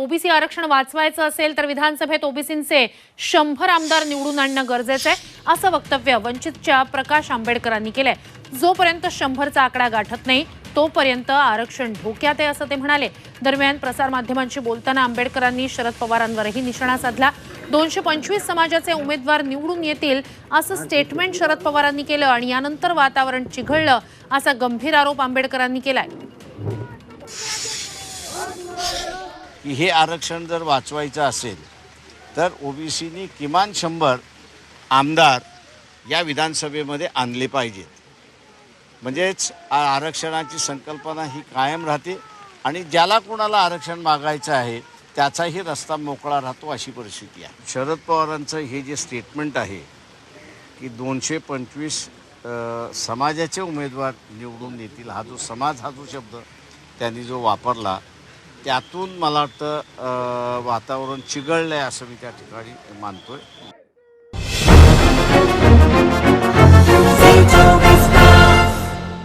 OBC आरक्षण वाचवायचं असेल तर विधानसभेत ओबीसींचे शंभर आमदार निवडून आणणं गरजेचं आहे असं वक्तव्य वंचितच्या प्रकाश आंबेडकरांनी केलंय. जोपर्यंत शंभरचा आकडा गाठत नाही तोपर्यंत आरक्षण धोक्यात आहे असं ते म्हणाले. दरम्यान प्रसारमाध्यमांशी बोलताना आंबेडकरांनी शरद पवारांवरही निशाणा साधला. दोनशे पंचवीस समाजाचे उमेदवार निवडून येतील असं स्टेटमेंट शरद पवारांनी केलं आणि यानंतर वातावरण चिघळलं असा गंभीर आरोप आंबेडकरांनी केलाय. की हे आरक्षण जर वाचवायचं असेल तर ओबीसीनी किमान शंभर आमदार या विधानसभेमध्ये आणले पाहिजेत. म्हणजेच आरक्षणाची संकल्पना ही कायम राहते आणि ज्याला कोणाला आरक्षण मागायचं आहे त्याचाही रस्ता मोकळा राहतो अशी परिस्थिती आहे. शरद पवारांचं हे जे स्टेटमेंट आहे की दोनशे पंचवीस समाजाचे उमेदवार निवडून येतील हा जो समाज हा जो शब्द त्यांनी जो वापरला त्यातून मला वाटतं वातावरण चिघळलं आहे असं मी त्या ठिकाणी मानतोय.